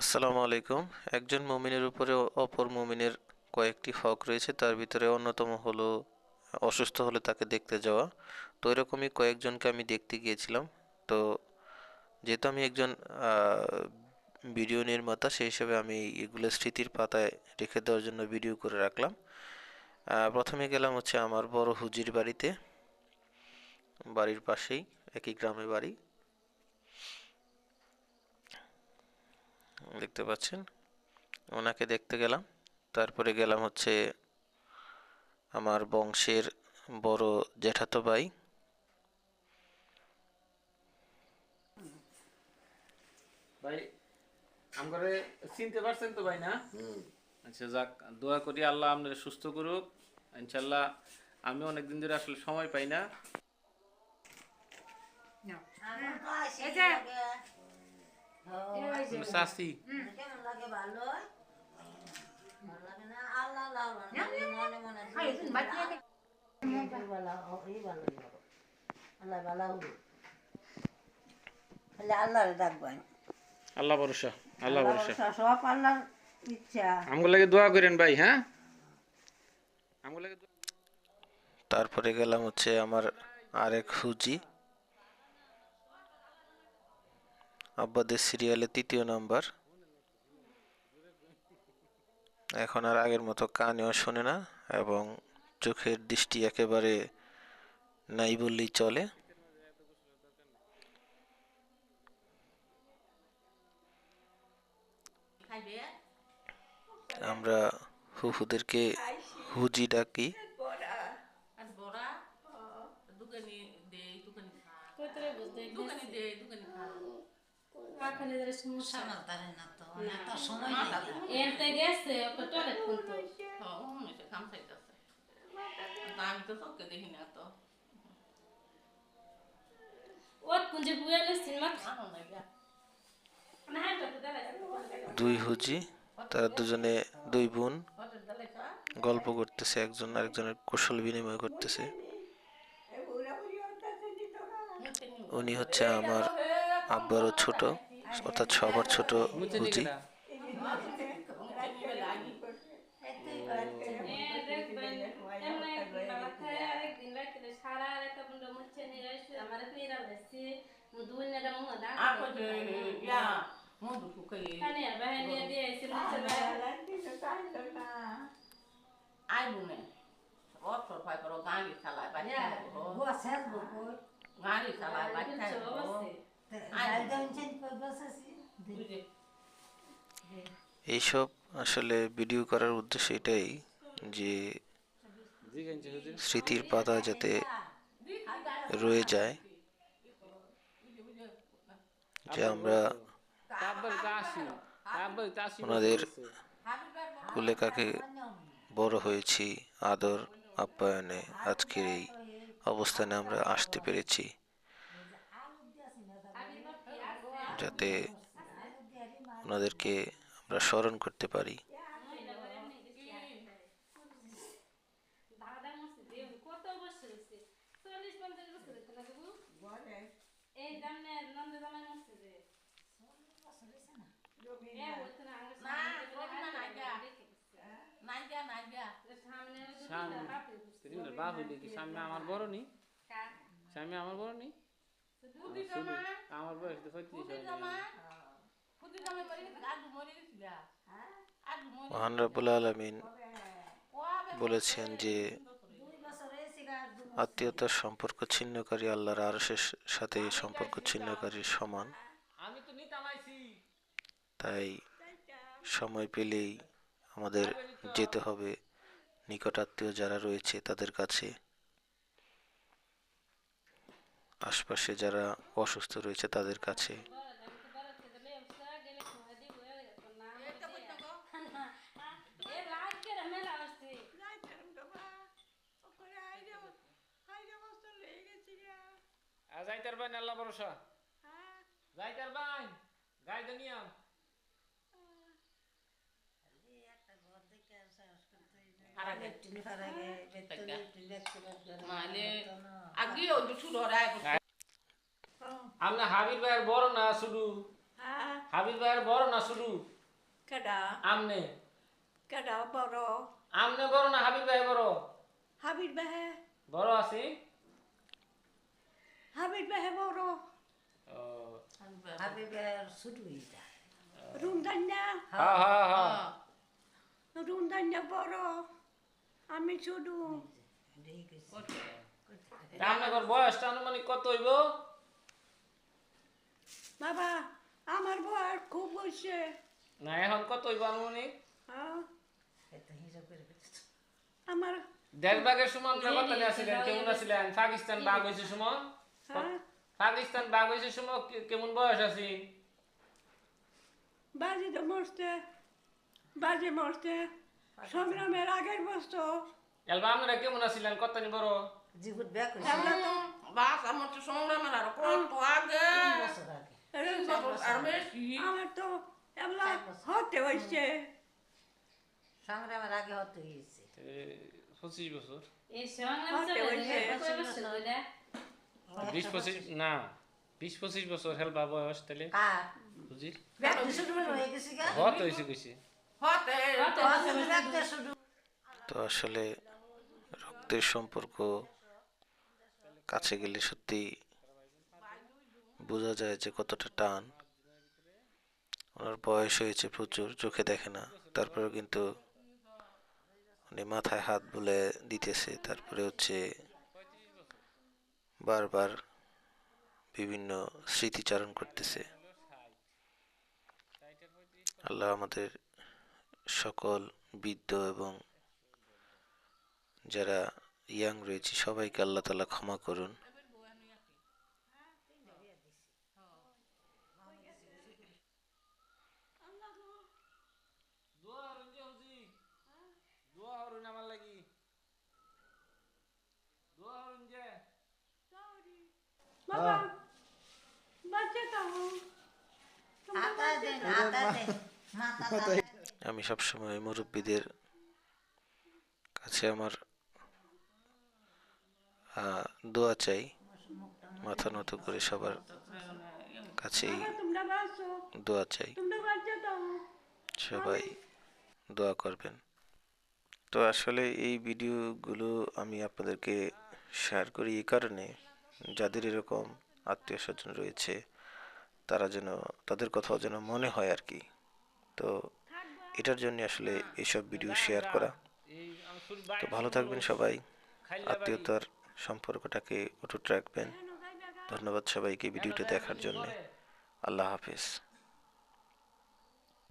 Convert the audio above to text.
আসসালামু আলাইকুম। একজন মুমিনের উপরে অপর মুমিনের কয়েকটি হক রয়েছে। তার ভিতরে অন্যতম হলো, অসুস্থ হলে তাকে দেখতে যাওয়া। তো এরকমই কয়েকজনকে আমি দেখতে গিয়েছিলাম। তো যেহেতু আমি একজন ভিডিও নির্মাতা, সেই হিসেবে আমি এগুলো স্মৃতির পাতায় রেখে দেওয়ার জন্য ভিডিও করে রাখলাম। প্রথমে গেলাম হচ্ছে আমার বড় হুজির বাড়িতে। বাড়ির পাশেই, একই গ্রামে বাড়ি। দেখতে পাচ্ছেন? ওনাকে দেখতে গেলাম। তারপরে গেলাম হচ্ছে আমার বংশের বড় জ্যাঠাতো ভাই। ভাই আমগরে চিনতে পারছেন তো ভাই না? আচ্ছা যাক দোয়া করি আল্লাহ আপনার সুস্থ করুক। ইনশাল্লাহ আমি অনেকদিন ধরে আসলে সময় পাই না। ভালো লাগে না আল্লাহ ভরসা আল্লাহ ভরসা। সব আল্লাহর ইচ্ছা। আমগুলো দোয়া করেন ভাই হ্যাঁ? আমগুলো তারপরে গেলাম হচ্ছে আমার আরেক হুজি। আব্বাদের সিরিয়ালে তৃতীয় নাম্বার। এখন আর আগের মতো কানেও শোনে না এবং চোখের দৃষ্টি একেবারে নাই বললেই চলে। আমরা হুহুদেরকে হুজি ডাকি। সামালতারে না তো না তো সময় নেই এনতে গেছে ওকে টয়লেট খুলতো এটা কাম চাইতেছে আমি তো দেখি না তো দুই হুজি তারা দুজনে দুই বোন গল্প করতেছে একজন আরেকজনের কৌশল বিনিময় করতেছে উনি হচ্ছে আমার আব্বারও ছোট অর্থাৎ সবার ছোট হুজি একদিন রাত্রে সারা এইসব আসলে ভিডিও করার উদ্দেশ্য এটাই যে স্মৃতির পাতা যাতে রয়ে যায়, যে আমরা ওনাদের কুলে কাকে বড় হয়েছি আদর আপ্যায়নে আজকের এই অবস্থানে আমরা আসতে পেরেছি। যাতে ওনাদেরকে আমরা স্মরণ করতে পারি সামনে আমার বড় নি সামনে আমার বড় নি জমা আমার? বয়স তো পঁয়ত্রিশ বুদ্ধি জমা বুদ্ধি জমা মরে গেছে আদু মরে গেছিল। মহান রাবুল আলমিন বলেছেন যে আত্মীয়তার সম্পর্ক ছিন্নকারী আল্লাহর আরশের সাথে সম্পর্ক ছিন্নকারী সমান। আমি তো নিতাম আইছি। তাই সময় পেলেই আমাদের যেতে হবে। নিকটাত্মীয় যারা রয়েছে তাদের কাছে আশপাশে যারা অসুস্থ রয়েছে তাদের কাছে। যাইতার বাইন আল্লাহ ভরসা। যাইতার বাইন গাইতে নিয়াম হারাগে টিনি ফারাগে বেতনে টিনি দেখতে মালে আগে ওই শুরু হয় আমরা হাবির ভাইয়ের বড় না শুধু? হাবিব ভাইয়ের বড় না কেডা? আমনে কেডা বড়? আমনে বড় না হাবিব ভাই বড়? হাবির বেহে বড় আছি? হাবির বেহে বড়। ও। হাবিবের শুরু এটা রুমদান্যা হ্যাঁ হ্যাঁ হ্যাঁ রুমদান্যা বড় আমি তা আপনার বয়সটা আনুমানিক কত হইব? বাবা আমার বয়স খুব না এখন কত হইব আনুমানিক? হ্যাঁ। আমার ভাগের কত আছিলেন কেমন আছিলেন পাকিস্তান হয়েছে সময় হ্যাঁ। পাকিস্তান হয়েছে সময় কে- কেমন বয়স আছি? বাজি তো মরতে বাজি মরতে সংগ্রামের আগের বছর এলবা আপনারা কেমন আছিলেন কত নি বড় জীবন ব্যাক আমরা তো বাস আমার তো সংগ্রামের আর কত আগে। আর বেশি। আমার তো এগুলা হতে হয়েছে। সংগ্রামের আগে হতে হয়েছে। পঁচিশ বছর। এই সংগ্রাম হতে চলে হয়েছে। বছর হইলা? বিশ পঁচিশ না বিশ পঁচিশ বছর হেলবা বয়স তাহলে। বুঝির হয়ে হত হয়েছে কইছি তো আসলে রক্তের সম্পর্ক কাছে গেলে সত্যি বোঝা যায় যে কতটা টান। ওনার বয়স হয়েছে প্রচুর, চোখে দেখে না। তারপরেও কিন্তু উনি মাথায় হাত বলে দিতেছে। তারপরে হচ্ছে বারবার বিভিন্ন স্মৃতিচারণ করতেছে। আল্লাহ আমাদের সকল বৃদ্ধ এবং যারা ইয়াং রয়েছে সবাইকে আল্লাহ তালা ক্ষমা করুন। দোয়া হরুন যে হুজি দোয়া হরুন আমার লাগি দোয়া হরুন যে বাবা বাচ্চা তো আতা দেন আতা দেন মাথা দেন আমি সবসময় মুরব্বীদের কাছে আমার দোয়া চাই, মাথা নত করে সবার কাছেই দোয়া চাই। সবাই দোয়া করবেন। তো আসলে এই ভিডিওগুলো আমি আপনাদেরকে শেয়ার করি এই কারণে যাদের এরকম আত্মীয় স্বজন রয়েছে, তারা যেন, তাদের কথাও যেন মনে হয় আর কি। তো এটার জন্য আসলে এইসব ভিডিও শেয়ার করা। তো ভালো থাকবেন সবাই। আত্মীয়তার সম্পর্কটাকে অটুট রাখবেন। ধন্যবাদ সবাইকে ভিডিওটা দেখার জন্য। আল্লাহ হাফিজ।